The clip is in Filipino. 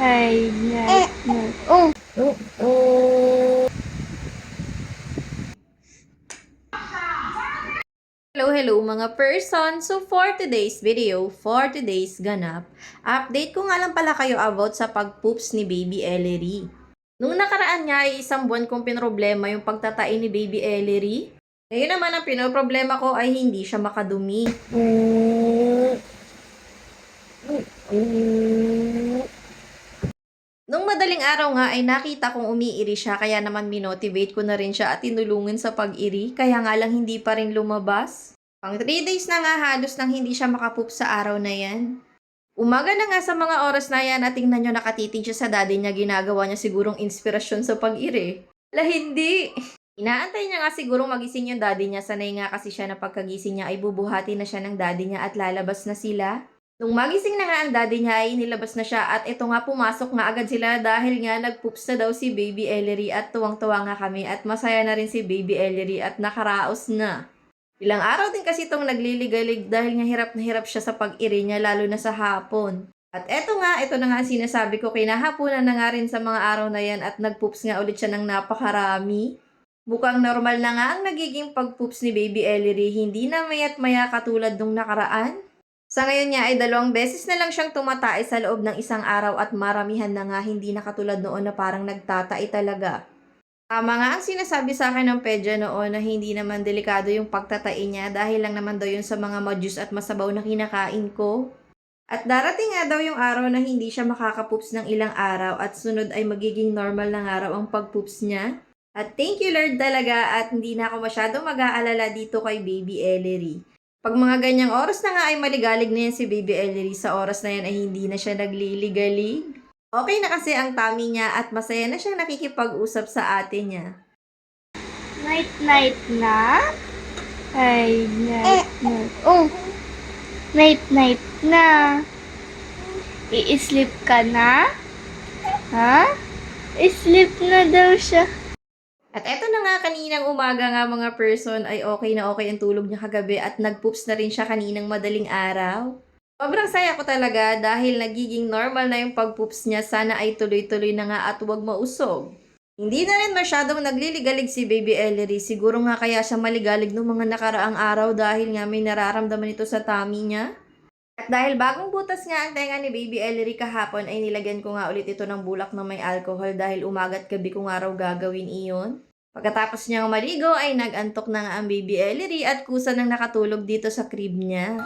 Ay, night, night. Oh, Hello, hello mga person! So for today's video, for today's ganap, update ko nga lang pala kayo about sa pagpoops ni Baby Ellery. Nung nakaraan nga ay isang buwan kong pinroblema yung pagtatain ni Baby Ellery. Ngayon naman ang pinoproblema ko ay hindi siya makadumi. Nung madaling araw nga ay nakita kong umiiri siya kaya naman minotivate ko na rin siya at tinulungan sa pag-iri kaya nga lang hindi pa rin lumabas. Pang 3 days na nga halos nang hindi siya makapoop sa araw na yan. Umaga na nga sa mga oras na yan at tingnan nyo nakatitig siya sa daddy niya ginagawa niya sigurong inspirasyon sa pag-iri. La hindi! Inaantay niya nga sigurong magising yung daddy niya sanay nga kasi siya na pagkagising niya ay bubuhati na siya ng daddy niya at lalabas na sila. Nung magising na nga ang daddy niya ay nilabas na siya at ito nga pumasok nga agad sila dahil nga nagpoops na daw si Baby Ellery at tuwang-tuwa nga kami at masaya na rin si Baby Ellery at nakaraos na. Ilang araw din kasi itong nagliligalig dahil nga hirap na hirap siya sa pag-iri niya lalo na sa hapon. At eto nga, ito na nga ang sinasabi ko, kinahaponan na nga rin sa mga araw na yan at nagpoops nga ulit siya ng napakarami. Mukhang normal na nga ang nagiging pagpoops ni Baby Ellery, hindi na mayat maya katulad nung nakaraan. Sa ngayon niya ay dalawang beses na lang siyang tumatay sa loob ng isang araw at maramihan na nga hindi na katulad noon na parang nagtatai talaga. Tama nga ang sinasabi sa akin ng pedya noon na hindi naman delikado yung pagtatai niya dahil lang naman daw yun sa mga madyus at masabaw na kinakain ko. At darating nga daw yung araw na hindi siya makakapoops ng ilang araw at sunod ay magiging normal na nga raw ang pagpoops niya. At thank you Lord talaga at hindi na ako masyadong mag-aalala dito kay Baby Ellery. Pag mga ganyang oras na nga ay maligalig na yan si Baby Ellery, sa oras na yan ay hindi na siya nagliligalig. Okay na kasi ang tummy niya at masaya na siyang nakikipag-usap sa ate niya. night, night na. Ay, night, night. Oh, night, night na. I-sleep ka na? Ha? I-sleep na daw siya. At eto kaninang umaga nga mga person ay okay na okay ang tulog niya kagabi at nagpoops na rin siya kaninang madaling araw. Sobrang saya ko talaga dahil nagiging normal na yung pagpoops niya sana ay tuloy-tuloy na nga at huwag mausog. Hindi na rin masyadong nagliligalig si Baby Ellery. Siguro nga kaya siya maligalig noong mga nakaraang araw dahil nga may nararamdaman ito sa tummy niya. At dahil bagong butas nga ang tenga ni Baby Ellery kahapon ay nilagyan ko nga ulit ito ng bulak na may alcohol dahil umagat gabi ko nga raw gagawin iyon. Pagkatapos niyang maligo ay nagantok na nga ang Baby Ellery at kusa nang nakatulog dito sa crib niya.